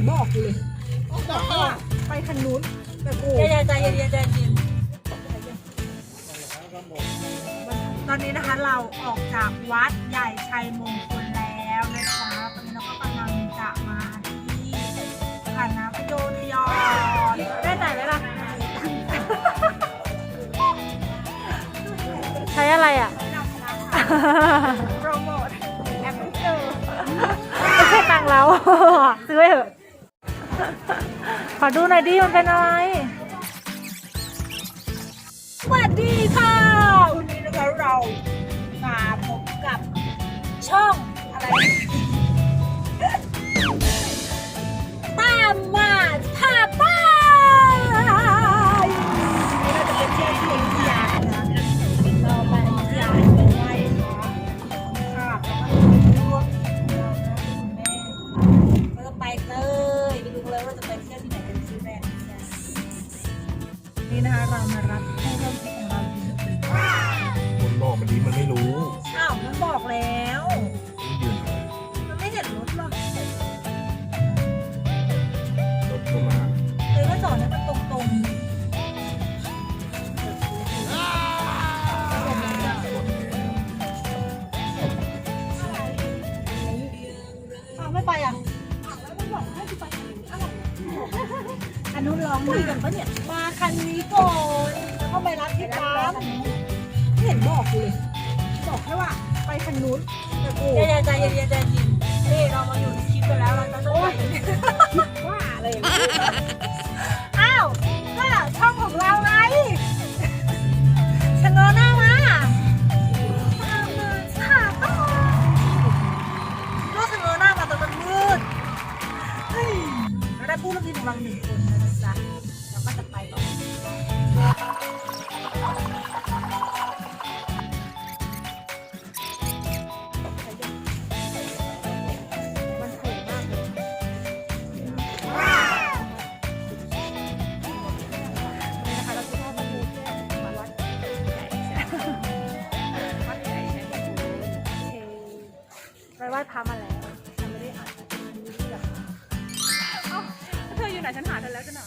นบอกกูเลยบอกว่าไปคันนู้นแต่กูใจเย็นใจเย็นใจเย็นตอนนี้นะคะเราออกจากวัดใหญ่ชัยมงคลแล้วนะจ๊ะตอนนี้เราก็กำลังจะมาที่คณะพโยธยอนได้ไหนไหมล่ะใช้อะไรอะโปรโมทแอปเปิลเจอไม่ใช่ตังค์เราซื้อไว้เถอะ ขอดูหน่อยดิมันเป็นอะไร สวัสดีค่ะ นี่นะคะเรามารับผู้ร่วมทริปของเราอยู่คนบอกมันดีมันไม่รู้อ้าวมันบอกแล้วมันยืนมันไม่เห็นรถหรอกรถก็มาเลยว่าจอดนั้มันตรงตรงรถแล้วอ้าวไม่ไปอะ อันนู้นร้องคุยกันปะเนี่ย มาคันนี้ก่อนเข้าไปรับที่ปั๊มไม่เห็นบอกกูเลย บอกแค่ว่า ไปคันนู้นแต่กูใจเย็นใจเย็นใจเย็นนี่เรามาอยู่ในคลิปไปแล้วเราจะต้องไปว่าอะไรอย่างเงี้ยอ้าวก็ชอ ว้พระมาแล้วฉันไม่ได้อ่านไม่ได้อยาเธออยู่ไหนฉันหาเธอแล้วจะหน่อ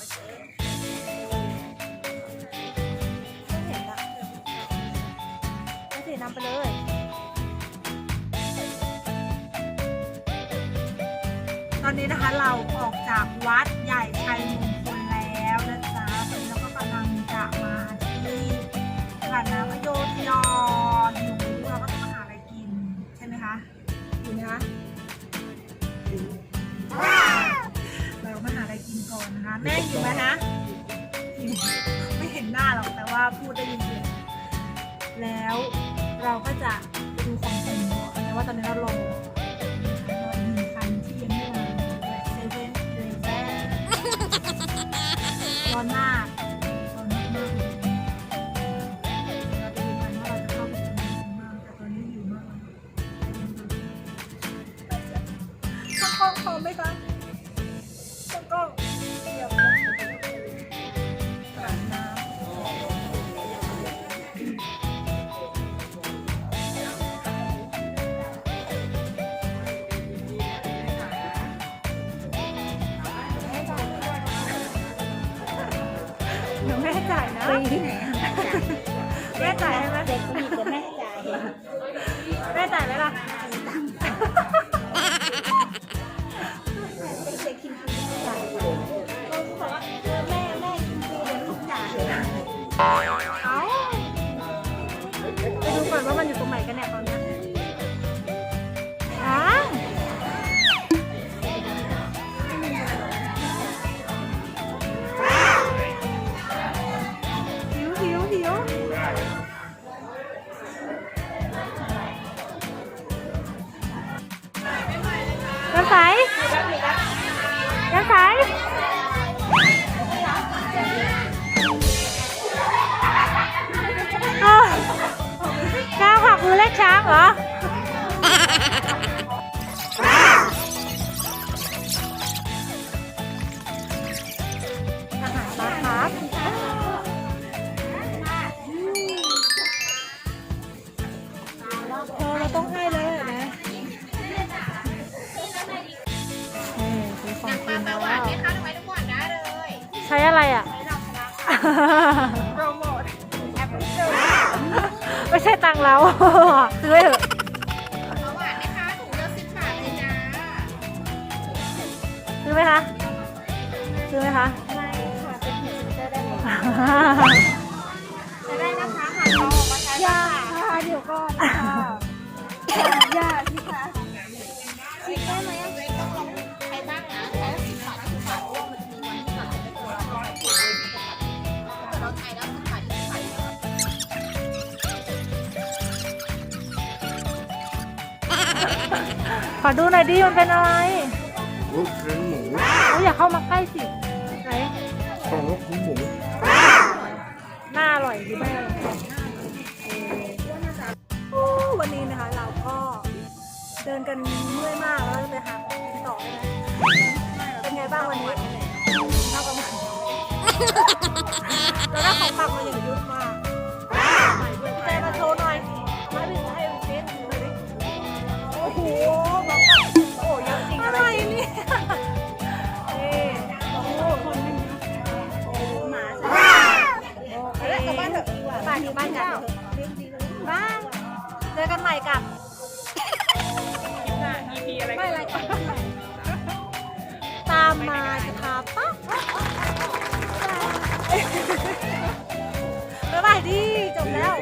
ไม่เห็นอะไม่สินำไปเลยตอนนี้นะคะเราออกจากวัดใหญ่ชัยมงคลแล้วนะจ๊ะตอนนี้เราก็กำลังจะมาที่คณะพโยธยอ ไหมคะเรามาหาอะไรกินก่อนนะคะ แม่อยู่ไหมคะอยู่ไม่เห็นหน้าหรอกแต่ว่าพูดได้ยินเสียงแล้วเราก็จะ ล้องพร้อมไหมคะช่างกล้องเดี๋ยวนะอาบน้ำเดี๋ยวแม่จ่ายนะไปที่ไหนแม่จ่ายให้ไหมเด็กคนนี้ก็แม่จ่ายแม่จ่ายไหมล่ะ น้ำใสน้ำใสก้าวหักมือเล็กช้างเหรอ ช้อะไรอะ โปรโมทแอปเปิลไม่ใช่ตังค์เรา ซื้อไว้เถอะเอาหวานไหมคะถุงเดียวสิบบาทเลยจ้าซื้อไหมคะ ซื้อไหมคะ ไม่ค่ะเป็นพรีเซนเตอร์ได้เลยจะได้นะคะหันเราออกมาใช้ยาบ้างค่ะ ค่ะเดี๋ยวก่อนค่ะ ยาสิคะ ขอดูหน่อยดิมันเป็นอะไรลูกชิ้นหมูโอ้ยอย่าเข้ามาใกล้สิไหนต้องลูกชิ้นหมูหน้าอร่อยดีแม่วันนี้นะคะเราก็เดินกันเมื่อยมากแล้วจะไปหาของกินต่อได้ไหมเป็นไงบ้างวันนี้น่าประมาณแล้วได้ของฝากมาอย่างเยอะ บ้านกันบ้านเจอกันใหม่กับ EP อะไรไม่อะไรกันตามมาจะพาปะบ๊ายบายดีจบแล้ว